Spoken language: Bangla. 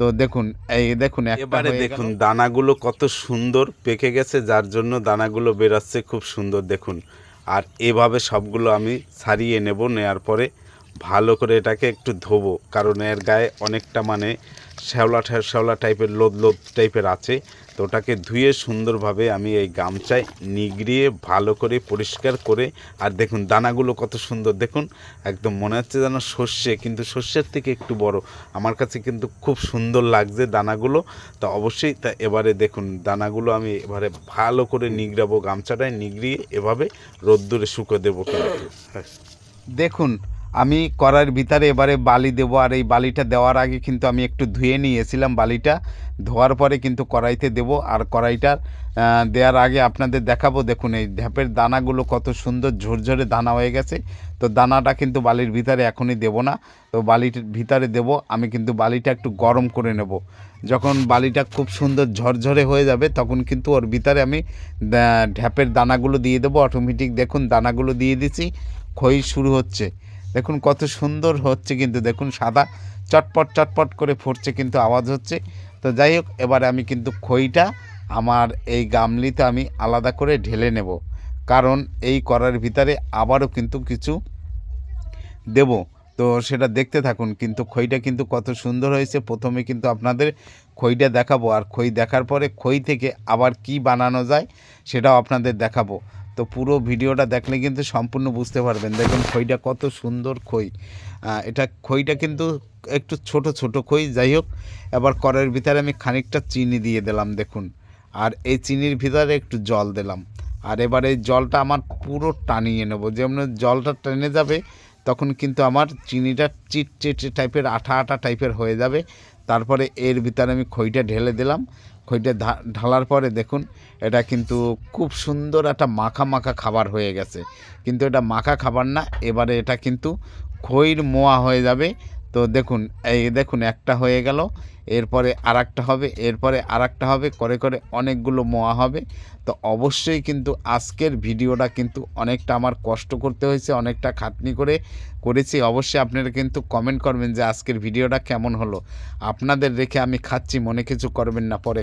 তো দেখুন এই দেখুন এবারে দেখুন দানাগুলো কত সুন্দর পেকে গেছে যার জন্য দানাগুলো বেরাচ্ছে খুব সুন্দর দেখুন। আর এভাবে সবগুলো আমি ছাড়িয়ে নেব নেওয়ার পরে ভালো করে এটাকে একটু ধোবো, কারণ এর গায়ে অনেকটা মানে শ্যাওলা শ্যাওলা টাইপের লোদ লোদ টাইপের আছে। তো ওটাকে ধুয়ে সুন্দরভাবে আমি এই গামছায় নিগড়িয়ে ভালো করে পরিষ্কার করে, আর দেখুন দানাগুলো কত সুন্দর, দেখুন একদম মনে হচ্ছে যেন সর্ষে, কিন্তু সর্ষের থেকে একটু বড়। আমার কাছে কিন্তু খুব সুন্দর লাগছে দানাগুলো, তো অবশ্যই তা এবারে দেখুন দানাগুলো আমি এবারে ভালো করে নিগড়াবো, গামছাটায় নিগড়িয়ে এভাবে রোদ্দুরে শুকো দেবো হ্যাঁ। দেখুন আমি করার ভিতরে এবারে বালি দেবো, আর এই বালিটা দেওয়ার আগে কিন্তু আমি একটু ধুয়ে নিয়েছিলাম বালিটা। ধোয়ার পরে কিন্তু কড়াইতে দেবো, আর কড়াইটার দেওয়ার আগে আপনাদের দেখাবো। দেখুন, এই ঢ্যাপের দানাগুলো কত সুন্দর ঝরঝরে দানা হয়ে গেছে। তো দানাটা কিন্তু বালির ভিতরে এখনই দেবো না। তো বালির ভিতরে দেব, আমি কিন্তু বালিটা একটু গরম করে নেব। যখন বালিটা খুব সুন্দর ঝরঝরে হয়ে যাবে, তখন কিন্তু ওর ভিতরে আমি ঢ্যাপের দানাগুলো দিয়ে দেবো। অটোমেটিক দেখুন, দানাগুলো দিয়ে দিছি ক্ষয় শুরু হচ্ছে। দেখুন কত সুন্দর হচ্ছে কিন্তু, দেখুন সাদা চটপট চটপট করে ফুটছে কিন্তু আওয়াজ হচ্ছে। তো যাই হোক, এবারে আমি কিন্তু খইটা আমার এই গামলিতে আমি আলাদা করে ঢেলে নেব। কারণ এই করার ভিতরে আবারও কিন্তু কিছু দেব। তো সেটা দেখতে থাকুন, কিন্তু খইটা কিন্তু কত সুন্দর হয়েছে। প্রথমে কিন্তু আপনাদের খইটা দেখাবো, আর খই দেখার পরে খই থেকে আবার কি বানানো যায় সেটাও আপনাদের দেখাবো। তো পুরো ভিডিওটা দেখলে কিন্তু সম্পূর্ণ বুঝতে পারবেন। দেখুন খইটা কত সুন্দর খই। এটা খইটা কিন্তু একটু ছোট ছোট খই। যাই হোক, এবার করের ভিতরে আমি খানিকটা চিনি দিয়ে দিলাম, দেখুন। আর এই চিনির ভিতরে একটু জল দিলাম। আর এবার এই জলটা আমার পুরো টানিয়ে নেব। যেমন জলটা টেনে যাবে তখন কিন্তু আমার চিনিটা চিট চিট টাইপের, আঠা আঠা টাইপের হয়ে যাবে। তারপরে এর ভিতরে আমি খইটা ঢেলে দিলাম। খইটা ঢালার পরে দেখুন, এটা কিন্তু খুব সুন্দর একটা মাখা মাখা খাবার হয়ে গেছে। কিন্তু এটা মাখা খাবার না, এবারে এটা কিন্তু খইর মোয়া হয়ে যাবে। তো দেখুন, এই দেখুন, একটা হয়ে গেল। এরপরে আর হবে, এরপরে আর একটা হবে, করে করে অনেকগুলো মোয়া হবে। তো অবশ্যই কিন্তু আজকের ভিডিওটা কিন্তু অনেকটা আমার কষ্ট করতে হয়েছে, অনেকটা খাটনি করে করেছি। অবশ্যই আপনারা কিন্তু কমেন্ট করবেন যে আজকের ভিডিওটা কেমন হলো। আপনাদের রেখে আমি খাচ্ছি, মনে কিছু করবেন না, পরে